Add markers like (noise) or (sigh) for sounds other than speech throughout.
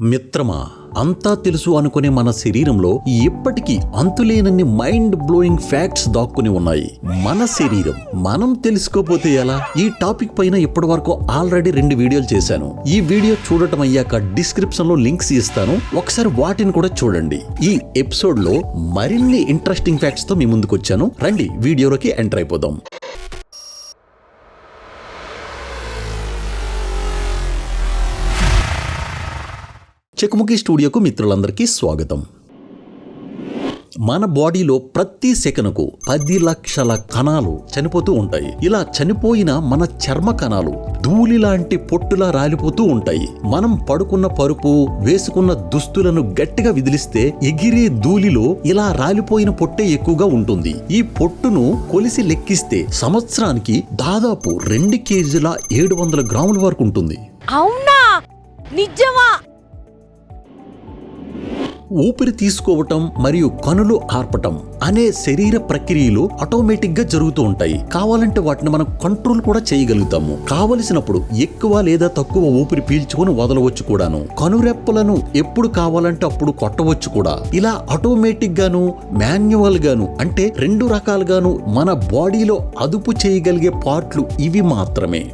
మిత్రమా? అంతా తెలుసు అనుకునే మన శరీరంలో ఎప్పటికీ అంతులేనన్ని మైండ్ బ్లోయింగ్ ఫ్యాక్ట్స్ దాక్కుని ఉన్నాయి. మన శరీరం మనం తెలుసుకోపోతే ఎలా? ఈ టాపిక్ పైన ఇప్పటి వరకు ఆల్రెడీ రెండు వీడియోలు చేశాను. ఈ వీడియో చూడటం అయ్యాక డిస్క్రిప్షన్లో లింక్స్ ఇస్తాను. ఒకసారి వాటిని కూడా చూడండి. ఈ ఎపిసోడ్లో మరిన్ని ఇంట్రెస్టింగ్ ఫ్యాక్ట్స్తో మీ ముందుకు వచ్చాను రండి వీడియోలోకి ఎంటర్ అయిపోదాం. చెక్కుముఖి స్టూడియోకు మిత్రులందరికీ స్వాగతం. మన బాడీలో ప్రతి సెకనుకు పది లక్షల కణాలు చనిపోతూ ఉంటాయి. ఇలా చనిపోయిన మన చర్మ కణాలు ధూళి లాంటి పొట్టులా రాలిపోతూ ఉంటాయి. మనం పడుకున్న పరుపు వేసుకున్న దుస్తులను గట్టిగా విదిలిస్తే ఎగిరే ధూళిలో ఇలా రాలిపోయిన పొట్టే ఎక్కువగా ఉంటుంది. ఈ పొట్టును కొలిసి లెక్కిస్తే సంవత్సరానికి దాదాపు రెండు కేజీల ఏడు వందల గ్రాముల వరకు ఉంటుంది. అవునా? నిజమా? ఊపిరి తీసుకోవటం మరియు కనులు ఆర్పటం అనే శరీర ప్రక్రియలు ఆటోమేటిక్గా జరుగుతూ ఉంటాయి. కావాలంటే వాటిని మనం కంట్రోల్ కూడా చేయగలుగుతాము. కావలసినప్పుడు ఎక్కువ లేదా తక్కువ ఊపిరి పీల్చుకొని వదలవచ్చు కూడాను. కనురెప్పలను ఎప్పుడు కావాలంటే అప్పుడు కొట్టవచ్చు కూడా. ఇలా ఆటోమేటిక్ గాను మాన్యువల్ గాను అంటే రెండు రకాలుగాను మన బాడీలో అదుపు చేయగలిగే పార్ట్లు ఇవి మాత్రమే.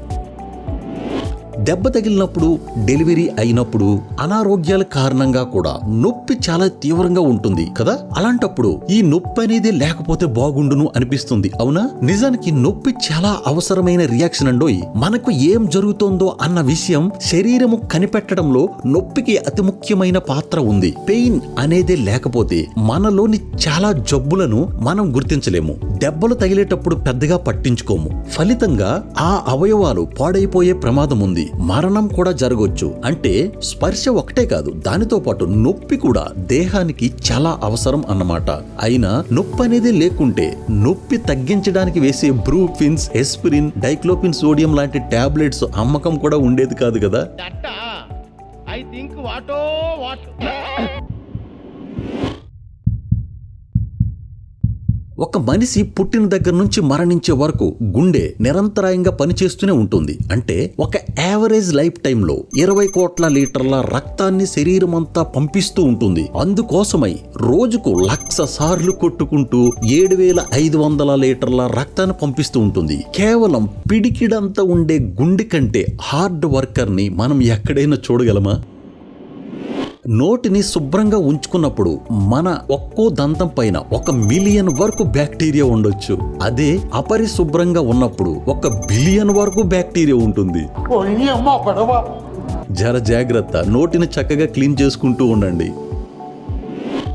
దెబ్బ తగిలినప్పుడు డెలివరీ అయినప్పుడు అనారోగ్యాల కారణంగా కూడా నొప్పి చాలా తీవ్రంగా ఉంటుంది కదా? అలాంటప్పుడు ఈ నొప్పి అనేది లేకపోతే బాగుండును అనిపిస్తుంది అవునా? నిజానికి నొప్పి చాలా అవసరమైన రియాక్షన్ అండోయ్ మనకు ఏం జరుగుతోందో అన్న విషయం శరీరము కనిపెట్టడంలో నొప్పికి అతి ముఖ్యమైన పాత్ర ఉంది. పెయిన్ అనేది లేకపోతే మనలోని చాలా జబ్బులను మనం గుర్తించలేము. దెబ్బలు తగిలేటప్పుడు పెద్దగా పట్టించుకోము. ఫలితంగా ఆ అవయవాలు పాడైపోయే ప్రమాదం ఉంది. మరణం కూడా జరగవచ్చు అంటే స్పర్శ ఒకటే కాదు దానితో పాటు నొప్పి కూడా దేహానికి చాలా అవసరం అన్నమాట. అయినా నొప్పి అనేది లేకుంటే నొప్పి తగ్గించడానికి వేసే బ్రూఫిన్స్ ఎస్పిరిన్ డైక్లోపిన్ సోడియం లాంటి టాబ్లెట్స్ అమ్మకం కూడా ఉండేది కాదు కదా. ఐ థింక్ వాటో వాట్. ఒక మనిషి పుట్టిన దగ్గర నుంచి మరణించే వరకు గుండె నిరంతరాయంగా పనిచేస్తూనే ఉంటుంది. అంటే ఒక యావరేజ్ లైఫ్ టైంలో ఇరవై కోట్ల లీటర్ల రక్తాన్ని శరీరం అంతా పంపిస్తూ ఉంటుంది. అందుకోసమై రోజుకు లక్ష సార్లు కొట్టుకుంటూ ఏడు వేల ఐదు వందల లీటర్ల రక్తాన్ని పంపిస్తూ ఉంటుంది. కేవలం పిడికిడంతా ఉండే గుండె కంటే హార్డ్ వర్కర్ని మనం ఎక్కడైనా చూడగలమా? నోటిని శుభ్రంగా ఉంచుకున్నప్పుడు మన ఒక్కో దంతం పైన ఒక మిలియన్ వరకు బ్యాక్టీరియా ఉండొచ్చు. అదే అపరిశుభ్రంగా ఉన్నప్పుడు ఒక బిలియన్ వరకు బ్యాక్టీరియా ఉంటుంది. జర జాగ్రత్త నోటిని చక్కగా క్లీన్ చేసుకుంటూ ఉండండి.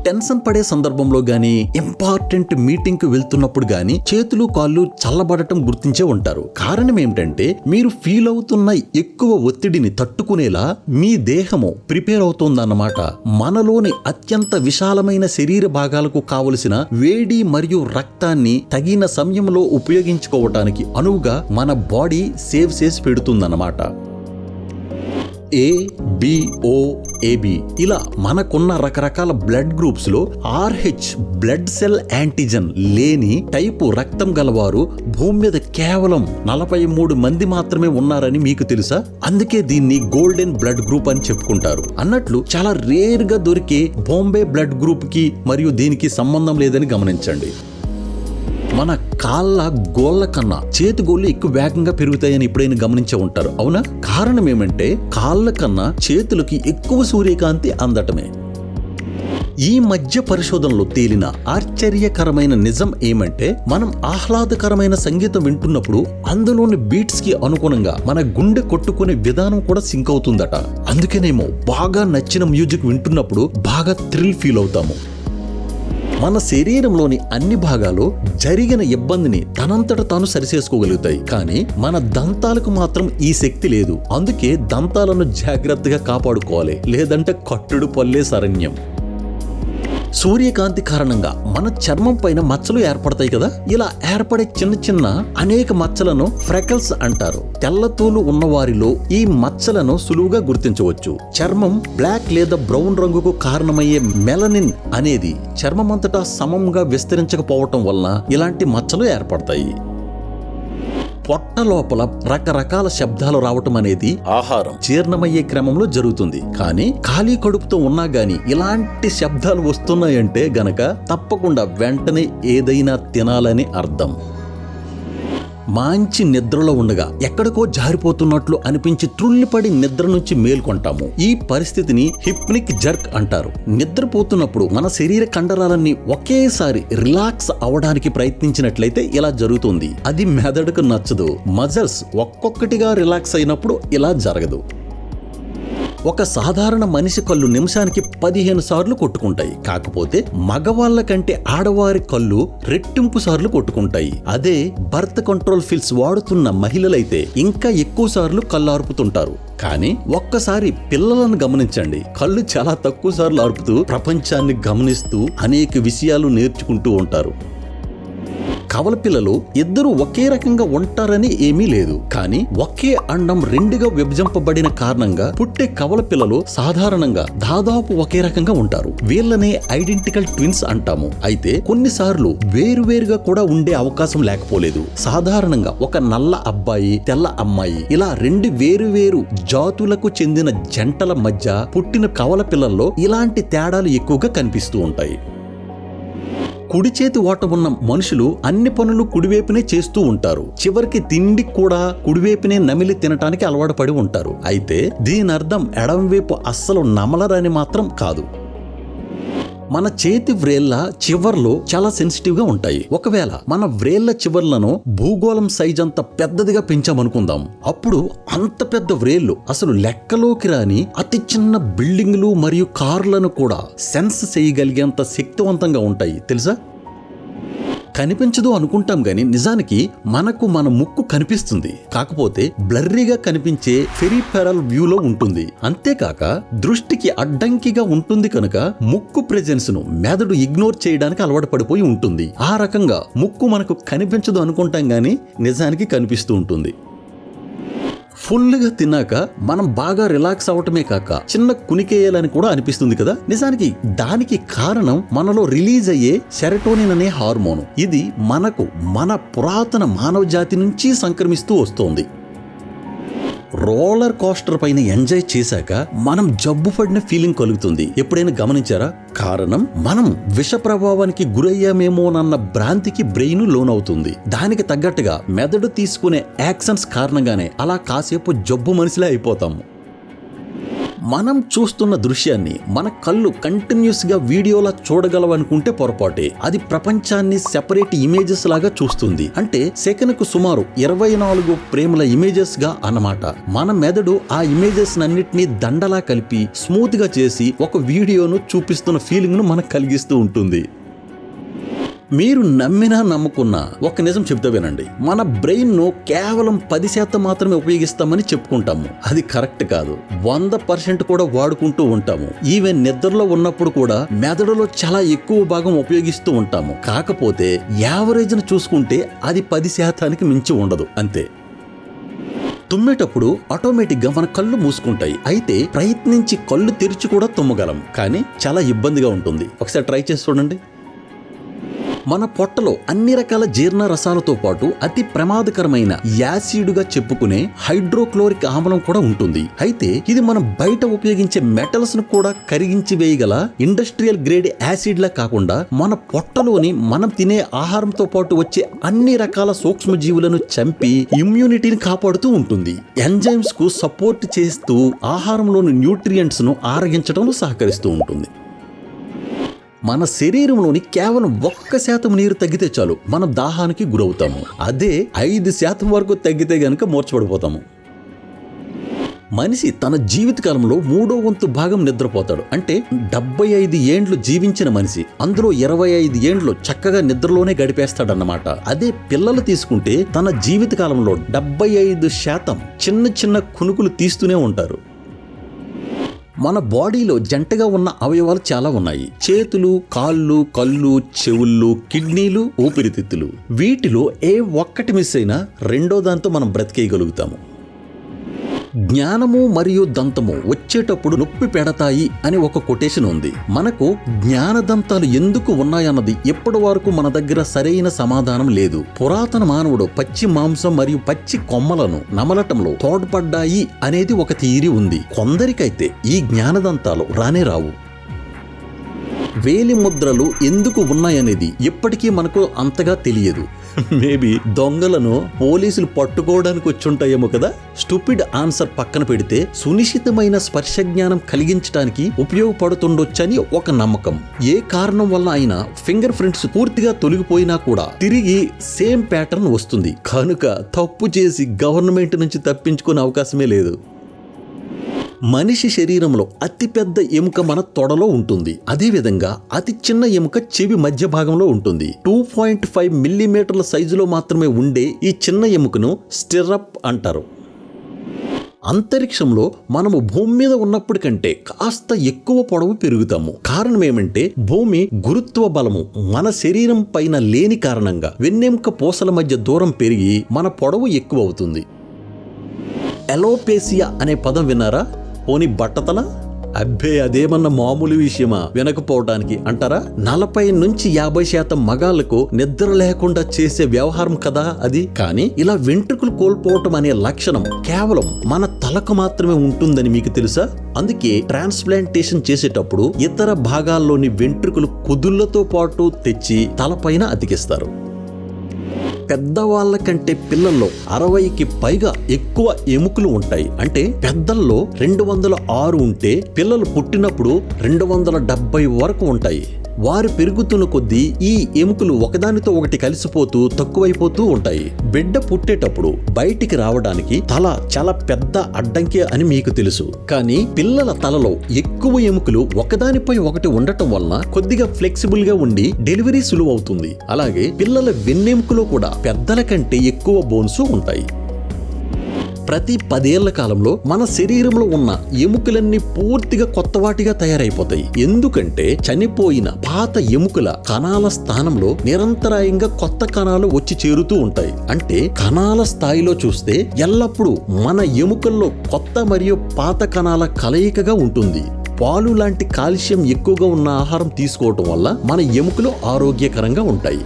టెన్షన్ పడే సందర్భంలో గాని ఇంపార్టెంట్ మీటింగ్కు వెళ్తున్నప్పుడు గాని చేతులు కాళ్ళు చల్లబడటం గుర్తించే ఉంటారు. కారణం ఏమిటంటే మీరు ఫీల్ అవుతున్న ఎక్కువ ఒత్తిడిని తట్టుకునేలా మీ దేహము ప్రిపేర్ అవుతోందన్నమాట. మనలోని అత్యంత విశాలమైన శరీర భాగాలకు కావలసిన వేడి మరియు రక్తాన్ని తగిన సమయంలో ఉపయోగించుకోవటానికి అనువుగా మన బాడీ సేవ్ చేసి పెడుతుందన్నమాట. ఏ బిఓ ఏబి ఇలా మనకున్న రకరకాల బ్లడ్ గ్రూప్స్లో ఆర్హెచ్ బ్లడ్ సెల్ యాంటీజెన్ లేని టైపు రక్తం గలవారు భూమి మీద కేవలం నలభై మూడు మంది మాత్రమే ఉన్నారని మీకు తెలుసా? అందుకే దీన్ని గోల్డెన్ బ్లడ్ గ్రూప్ అని చెప్పుకుంటారు. అన్నట్లు చాలా రేర్గా దొరికే బాంబే బ్లడ్ గ్రూప్కి మరియు దీనికి సంబంధం లేదని గమనించండి. మన కాళ్ళ గోళ్ళ కన్నా చేతి గోళ్ళు ఎక్కువ వేగంగా పెరుగుతాయని ఎప్పుడైనా గమనించే ఉంటారు. అవునా? కారణం ఏమంటే కాళ్ళ కన్నా చేతులకి ఎక్కువ సూర్యకాంతి అందటమే. ఈ మధ్య పరిశోధనలో తేలిన ఆశ్చర్యకరమైన నిజం ఏమంటే మనం ఆహ్లాదకరమైన సంగీతం వింటున్నప్పుడు అందులోని బీట్స్కి అనుగుణంగా మన గుండె కొట్టుకునే విధానం కూడా సింక్ అవుతుందట. అందుకేనేమో బాగా నచ్చిన మ్యూజిక్ వింటున్నప్పుడు బాగా థ్రిల్ ఫీల్ అవుతాము. మన శరీరంలోని అన్ని భాగాలు జరిగిన ఇబ్బందిని తనంతట తాను సరిచేసుకోగలుగుతాయి. కానీ మన దంతాలకు మాత్రం ఈ శక్తి లేదు. అందుకే దంతాలను జాగ్రత్తగా కాపాడుకోవాలి. లేదంటే కట్టుడు పల్లే శరణ్యం. సూర్యకాంతి కారణంగా మన చర్మం పైన మచ్చలు ఏర్పడతాయి కదా? ఇలా ఏర్పడే చిన్న చిన్న అనేక మచ్చలను ఫ్రెకల్స్ అంటారు. తెల్లతోలు ఉన్న వారిలో ఈ మచ్చలను సులువుగా గుర్తించవచ్చు. చర్మం బ్లాక్ లేదా బ్రౌన్ రంగుకు కారణమయ్యే మెలనిన్ అనేది చర్మమంతటా సమంగా విస్తరించకపోవటం వలన ఇలాంటి మచ్చలు ఏర్పడతాయి. పొట్ట లోపల రకరకాల శబ్దాలు రావటం అనేది ఆహారం. జీర్ణమయ్యే క్రమంలో జరుగుతుంది. కానీ ఖాళీ కడుపుతో ఉన్నా గాని ఇలాంటి శబ్దాలు వస్తున్నాయంటే గనక తప్పకుండా వెంటనే ఏదైనా తినాలని అర్థం. మంచి నిద్రలో ఉండగా ఎక్కడికో జారిపోతున్నట్లు అనిపించి త్రుల్లిపడి నిద్ర నుంచి మేల్కొంటాము. ఈ పరిస్థితిని హిప్నిక్ జర్క్ అంటారు. నిద్రపోతున్నప్పుడు మన శరీర కండరాలన్నీ ఒకేసారి రిలాక్స్ అవడానికి ప్రయత్నించినట్లయితే ఇలా జరుగుతుంది. అది మెదడుకు నచ్చదు. మజల్స్ ఒక్కొక్కటిగా రిలాక్స్ అయినప్పుడు ఇలా జరగదు. ఒక సాధారణ మనిషి కళ్ళు నిమిషానికి పదిహేను సార్లు కొట్టుకుంటాయి. కాకపోతే మగవాళ్ళ కంటే ఆడవారి కళ్ళు రెట్టింపు సార్లు కొట్టుకుంటాయి. అదే బర్త్ కంట్రోల్ ఫిల్స్ వాడుతున్న మహిళలైతే ఇంకా ఎక్కువ సార్లు కళ్ళార్పుతుంటారు. కానీ ఒక్కసారి పిల్లలను గమనించండి. కళ్ళు చాలా తక్కువ సార్లు ఆర్పుతూ ప్రపంచాన్ని గమనిస్తూ అనేక విషయాలు నేర్చుకుంటూ ఉంటారు. కవల పిల్లలు ఇద్దరు ఒకే రకంగా ఉంటారని ఏమీ లేదు. కానీ ఒకే అండం రెండుగా విభజింపబడిన కారణంగా పుట్టే కవల పిల్లలు సాధారణంగా దాదాపు ఒకే రకంగా ఉంటారు. వీళ్ళనే ఐడెంటికల్ ట్విన్స్ అంటాము. అయితే కొన్నిసార్లు వేరువేరుగా కూడా ఉండే అవకాశం లేకపోలేదు. సాధారణంగా ఒక నల్ల అబ్బాయి తెల్ల అమ్మాయి ఇలా రెండు వేరువేరు జాతులకు చెందిన జంటల మధ్య పుట్టిన కవల పిల్లల్లో ఇలాంటి తేడాలు ఎక్కువగా కనిపిస్తూ ఉంటాయి. కుడి చేతి ఓట ఉన్న మనుషులు అన్ని పనులు కుడివైపునే చేస్తూ ఉంటారు. చివరికి తిండి కూడా కుడివైపునే నమిలి తినటానికి అలవాటు పడి ఉంటారు. అయితే దీని అర్థం ఎడమవైపు అస్సలు నమలరని మాత్రం కాదు. మన చేతి వ్రేళ్ళ చివర్లు చాలా సెన్సిటివ్గా ఉంటాయి. ఒకవేళ మన వ్రేళ్ళ చివర్లను భూగోళం సైజ్ అంత పెద్దదిగా పెంచామనుకుందాం. అప్పుడు అంత పెద్ద వ్రేళ్ళు అసలు లెక్కలోకి రాని అతి చిన్న బిల్డింగ్లు మరియు కార్లను కూడా సెన్స్ చేయగలిగేంత శక్తివంతంగా ఉంటాయి. తెలుసా? కనిపించదు అనుకుంటాం గాని నిజానికి మనకు మన ముక్కు కనిపిస్తుంది. కాకపోతే బ్లర్రీగా కనిపించే ఫెరిఫెరల్ వ్యూలో ఉంటుంది. అంతేకాక దృష్టికి అడ్డంకిగా ఉంటుంది కనుక ముక్కు ప్రెజెన్స్ను మెదడు ఇగ్నోర్ చేయడానికి అలవాటు పడిపోయి ఉంటుంది. ఆ రకంగా ముక్కు మనకు కనిపించదు అనుకుంటాం గాని నిజానికి కనిపిస్తూ ఉంటుంది. ఫుల్గా తిన్నాక మనం బాగా రిలాక్స్ అవటమే కాక చిన్న కునికేయాలని కూడా అనిపిస్తుంది కదా? నిజానికి దానికి కారణం మనలో రిలీజ్ అయ్యే సెరటోనిన్ అనే హార్మోన్. ఇది మనకు మన పురాతన మానవ జాతి నుంచి సంక్రమిస్తూ వస్తోంది. రోలర్ కోస్టర్ పైన ఎంజాయ్ చేశాక మనం జబ్బు పడిన ఫీలింగ్ కలుగుతుంది. ఎప్పుడైనా గమనించారా? కారణం మనం విష ప్రభావానికి గురయ్యామేమోనన్న భ్రాంతికి బ్రెయిన్ లోనవుతుంది. దానికి తగ్గట్టుగా మెదడు తీసుకునే యాక్షన్స్ కారణంగానే అలా కాసేపు జబ్బు మనిషిలే అయిపోతాము మనం చూస్తున్న దృశ్యాన్ని మన కళ్ళు కంటిన్యూస్గా వీడియోలా చూడగలవనుకుంటే పొరపాటే. అది ప్రపంచాన్ని సెపరేట్ ఇమేజెస్ లాగా చూస్తుంది. అంటే సెకనుకు సుమారు ఇరవై నాలుగు ప్రేమల ఇమేజెస్గా అన్నమాట. మన మెదడు ఆ ఇమేజెస్ అన్నిటినీ దండలా కలిపి స్మూత్గా చేసి ఒక వీడియోను చూపిస్తున్న ఫీలింగ్ను మనకు కలిగిస్తూ ఉంటుంది. మీరు నమ్మినా నమ్ముకున్నా ఒక నిజం చెప్తా వినండి. మన బ్రెయిన్ను కేవలం పది శాతం మాత్రమే ఉపయోగిస్తామని చెప్పుకుంటాము. అది కరెక్ట్ కాదు. వంద పర్సెంట్ కూడా వాడుకుంటూ ఉంటాము. ఈవెన్ నిద్రలో ఉన్నప్పుడు కూడా మెదడులో చాలా ఎక్కువ భాగం ఉపయోగిస్తూ ఉంటాము. కాకపోతే యావరేజ్ చూసుకుంటే అది పది శాతానికి మించి ఉండదు. అంతే. తుమ్మేటప్పుడు ఆటోమేటిక్గా మన కళ్ళు మూసుకుంటాయి. అయితే ప్రయత్నించి కళ్ళు తెరిచి కూడా తుమ్మగలం. కానీ చాలా ఇబ్బందిగా ఉంటుంది. ఒకసారి ట్రై చేసి చూడండి. మన పొట్టలో అన్ని రకాల జీర్ణ రసాలతో పాటు అతి ప్రమాదకరమైన యాసిడ్గా చెప్పుకునే హైడ్రోక్లోరిక్ ఆమ్లం కూడా ఉంటుంది. అయితే ఇది మనం బయట ఉపయోగించే మెటల్స్ను కూడా కరిగించి వేయగల ఇండస్ట్రియల్ గ్రేడ్ యాసిడ్ లా కాకుండా మన పొట్టలోని మనం తినే ఆహారంతో పాటు వచ్చే అన్ని రకాల సూక్ష్మజీవులను చంపి ఇమ్యూనిటీని కాపాడుతూ ఉంటుంది. ఎంజైమ్స్కు సపోర్ట్ చేస్తూ ఆహారంలోని న్యూట్రియంట్స్ను ఆరగించడంలో సహకరిస్తూ ఉంటుంది. మన శరీరంలోని కేవలం ఒక్క శాతం నీరు తగ్గితే చాలు మనం దాహానికి గురవుతాము. అదే ఐదు శాతం వరకు తగ్గితే గనక మూర్చబడిపోతాము మనిషి తన జీవితకాలంలో మూడో వంతు భాగం నిద్రపోతాడు. అంటే డెబ్బై ఐదు ఏండ్లు జీవించిన మనిషి అందులో ఇరవై ఐదు ఏండ్లు చక్కగా నిద్రలోనే గడిపేస్తాడన్నమాట. అదే పిల్లలు తీసుకుంటే తన జీవితకాలంలో డెబ్బై ఐదు శాతం చిన్న చిన్న కునుకులు తీస్తూనే ఉంటారు. మన బాడీలో జంటగా ఉన్న అవయవాలు చాలా ఉన్నాయి. చేతులు కాళ్ళు కళ్ళు చెవుళ్ళు కిడ్నీలు ఊపిరితిత్తులు. వీటిలో ఏ ఒక్కటి మిస్ అయినా రెండో దాంతో మనం బ్రతికేయగలుగుతాము. జ్ఞానము మరియు దంతము వచ్చేటప్పుడు నొప్పి పెడతాయి అని ఒక కొటేషన్ ఉంది. మనకు జ్ఞానదంతాలు ఎందుకు ఉన్నాయన్నది ఇప్పటి వరకు మన దగ్గర సరైన సమాధానం లేదు. పురాతన మానవుడు పచ్చి మాంసం మరియు పచ్చి కొమ్మలను నమలటంలో తోడ్పడ్డాయి అనేది ఒక థియరీ ఉంది. కొందరికైతే ఈ జ్ఞానదంతాలు రానే రావు. వేలి ముద్రలు ఎందుకు ఉన్నాయనేది ఇప్పటికీ మనకు అంతగా తెలియదు. (laughs) మేబీ దొంగలను పోలీసులు పట్టుకోవడానికి వచ్చుంటాయేమో కదా? స్టూపిడ్ ఆన్సర్ పక్కన పెడితే సునిశ్చితమైన స్పర్శ జ్ఞానం కలిగించడానికి ఉపయోగపడుతుండొచ్చని ఒక నమ్మకం. ఏ కారణం వల్ల అయినా ఫింగర్ ప్రింట్స్ పూర్తిగా తొలగిపోయినా కూడా తిరిగి సేమ్ ప్యాటర్న్ వస్తుంది. కనుక తప్పు చేసి గవర్నమెంట్ నుంచి తప్పించుకునే అవకాశమే లేదు. మనిషి శరీరంలో అతిపెద్ద ఎముక మన తొడలో ఉంటుంది. అదేవిధంగా అతి చిన్న ఎముక చెవి మధ్య భాగంలో ఉంటుంది. టూ పాయింట్ ఫైవ్ మిల్లీమీటర్ల సైజులో మాత్రమే ఉండే ఈ చిన్న ఎముకను స్టిర్రప్ అంటారు. అంతరిక్షంలో మనము భూమి మీద ఉన్నప్పటి కంటే కాస్త ఎక్కువ పొడవు పెరుగుతాము. కారణం ఏమంటే భూమి గురుత్వ బలము మన శరీరం పైన లేని కారణంగా వెన్నెముక పూసల మధ్య దూరం పెరిగి మన పొడవు ఎక్కువ అవుతుంది ఎలోపేసియా అనే పదం విన్నారా? పోని బట్టతల? అబ్బే అదేమన్నా మామూలు విషయమా? వినకపోవడానికి అంటారా? నలభై నుంచి యాభై శాతం మగాళ్ళకు నిద్ర లేకుండా చేసే వ్యవహారం కదా అది? కానీ ఇలా వెంట్రుకలు కోల్పోవటం అనే లక్షణం కేవలం మన తలకు మాత్రమే ఉంటుందని మీకు తెలుసా? అందుకే ట్రాన్స్ప్లాంటేషన్ చేసేటప్పుడు ఇతర భాగాల్లోని వెంట్రుకలు కుదుళ్ళతో పాటు తెచ్చి తలపైన అతికిస్తారు. పెద్దవాళ్ళ కంటే పిల్లల్లో అరవైకి పైగా ఎక్కువ ఎముకలు ఉంటాయి. అంటే పెద్దల్లో రెండు వందల ఆరు ఉంటే పిల్లలు పుట్టినప్పుడు రెండు వందల డెబ్బై వరకు ఉంటాయి. వారు పెరుగుతున్న కొద్దీ ఈ ఎముకలు ఒకదానితో ఒకటి కలిసిపోతూ తక్కువైపోతూ ఉంటాయి. బిడ్డ పుట్టేటప్పుడు బయటికి రావడానికి తల చాలా పెద్ద అడ్డంకి అని మీకు తెలుసు. కానీ పిల్లల తలలో ఎక్కువ ఎముకలు ఒకదానిపై ఒకటి ఉండటం వలన కొద్దిగా ఫ్లెక్సిబుల్గా ఉండి డెలివరీ సులువవుతుంది. అలాగే పిల్లల వెన్నెముకలో కూడా పెద్దల కంటే ఎక్కువ బోన్స్ ఉంటాయి. ప్రతి పదేళ్ళ కాలంలో మన శరీరంలో ఉన్న ఎముకలన్నీ పూర్తిగా కొత్త వాటిగా తయారైపోతాయి. ఎందుకంటే చనిపోయిన పాత ఎముకల కణాల స్థానంలో నిరంతరాయంగా కొత్త కణాలు వచ్చి చేరుతూ ఉంటాయి. అంటే కణాల స్థాయిలో చూస్తే ఎల్లప్పుడూ మన ఎముకల్లో కొత్త మరియు పాత కణాల కలయికగా ఉంటుంది. పాలు లాంటి కాల్షియం ఎక్కువగా ఉన్న ఆహారం తీసుకోవటం వల్ల మన ఎముకలు ఆరోగ్యకరంగా ఉంటాయి.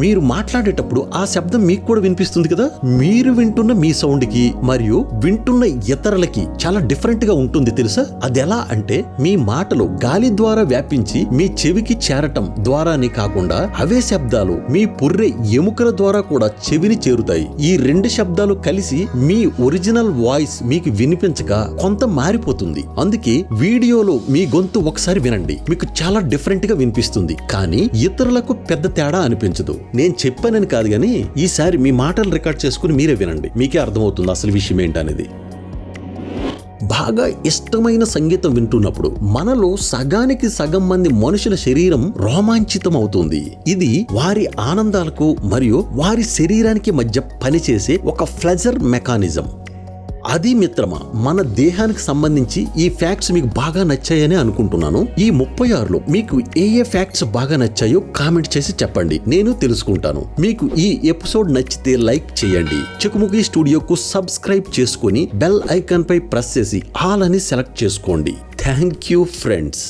మీరు మాట్లాడేటప్పుడు ఆ శబ్దం మీకు కూడా వినిపిస్తుంది కదా? మీరు వింటున్న మీ సౌండ్కి మరియు వింటున్న ఇతరులకి చాలా డిఫరెంట్గా ఉంటుంది తెలుసా? అది ఎలా అంటే మీ మాటలు గాలి ద్వారా వ్యాపించి మీ చెవికి చేరటం ద్వారానే కాకుండా అవే శబ్దాలు మీ పుర్రె ఎముకల ద్వారా కూడా చెవిని చేరుతాయి. ఈ రెండు శబ్దాలు కలిసి మీ ఒరిజినల్ వాయిస్ మీకు వినిపించక కొంత మారిపోతుంది. అందుకే వీడియోలో మీ గొంతు ఒకసారి వినండి. మీకు చాలా డిఫరెంట్గా వినిపిస్తుంది. కానీ ఇతరులకు పెద్ద తేడా అనిపించదు. నేను చెప్పానని కాదు కానీ ఈసారి మీ మాటలు రికార్డ్ చేసుకుని మీరే వినండి. మీకే అర్థమవుతుంది అసలు విషయం ఏంటనేది. బాగా ఇష్టమైన సంగీతం వింటున్నప్పుడు మనలో సగానికి సగం మంది మనుషుల శరీరం రోమాంచితం అవుతుంది ఇది వారి ఆనందాలకు మరియు వారి శరీరానికి మధ్య పనిచేసే ఒక ఫ్లెజర్ మెకానిజం. అది మిత్రమా మన దేహానికి సంబంధించి ఈ ఫ్యాక్ట్స్ మీకు బాగా నచ్చాయని అనుకుంటున్నాను. ఈ ముప్పై ఆరులో మీకు ఏ ఏ ఫ్యాక్ట్స్ బాగా నచ్చాయో కామెంట్ చేసి చెప్పండి. నేను తెలుసుకుంటాను. మీకు ఈ ఎపిసోడ్ నచ్చితే లైక్ చేయండి. చికుముకి స్టూడియోకు సబ్స్క్రైబ్ చేసుకొని బెల్ ఐకాన్ పై ప్రెస్ చేసి ఆల్ అని సెలెక్ట్ చేసుకోండి. Thank you friends